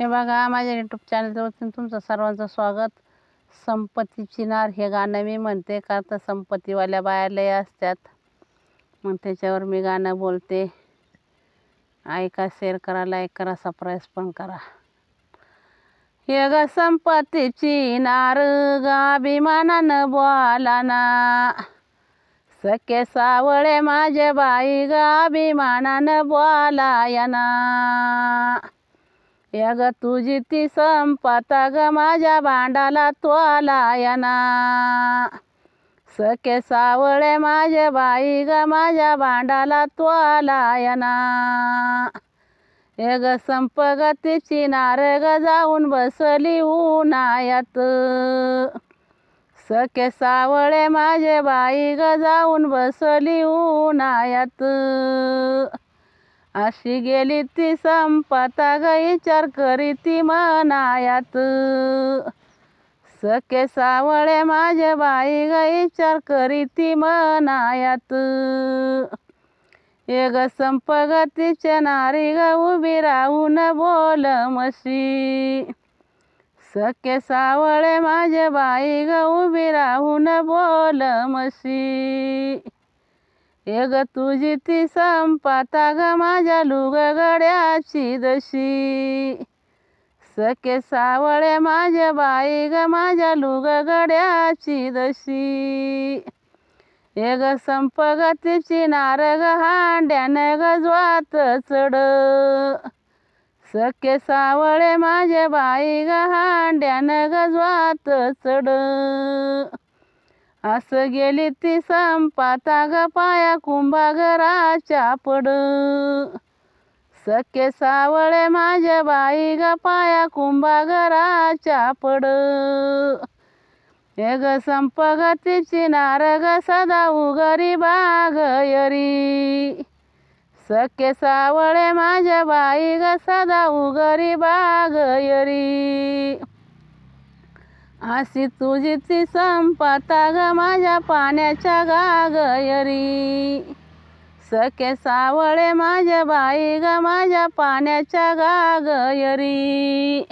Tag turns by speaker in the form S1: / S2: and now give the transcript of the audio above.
S1: हे बघा माझ्या यूट्यूब चॅनलवरती तुमचं सर्वांचं स्वागत. संपत्तीची नार हे गाणं मी म्हणते का तर संपत्तीवाल्या बाया लय असतात. मग त्याच्यावर मी गाणं बोलते. ऐका शेअर करा लाईक करा सबस्क्राईब पण करा. हे ग संपत्तीची नार गाभिमानानं अभिमानानं बोला ना सखे सावळे माझे बाई ग अभिमानानं बोलाया ना ग तुझी ती संपता ग माझ्या भांडाला तोलाया ना सखे सावळे माझे बाई ग माझ्या भांडाला तोलाया ना ग तिची नार ग जाऊन बसली उन्हायात सखे सावळे माझे बाई ग जाऊन बसली उन्हायात अशी गेली ती संपता ग विचार करी ती मनायात. सखे सावळे माझे बाई ग विचार करी ती मनायात. ये ग संपगतीचे नारी ग उभी राहून बोल मशी सखे सावळे माझे बाई ग उभी राहून बोल मशी एग तुझी ती संपता ग माझ्या लुग गड्याची दशी सखे सावळे माझे बाई ग माझ्या लुग गड्याची दशी संप ग तिची नार ग हांड्यान ग ज्वात चढ. सखे सावळे माझे बाई ग हांड्यान ग ज्वात चढ. असं गेली ती संपाता ग पाया कुंभागराच्या पड. सखे सावळे माझ्या बाई ग पाया कुंभागराच्या पड. हे ग संपगतीची नार ग सदा उगरी बागयरी सखे सावळे माझ्या बाई ग सदा उगरी बागयरी अशी तुझी ती संपता ग माझ्या पाण्याच्या गागयरी. सखे सावळे माझ्या बाई ग माझ्या पाण्याच्या गागयरी.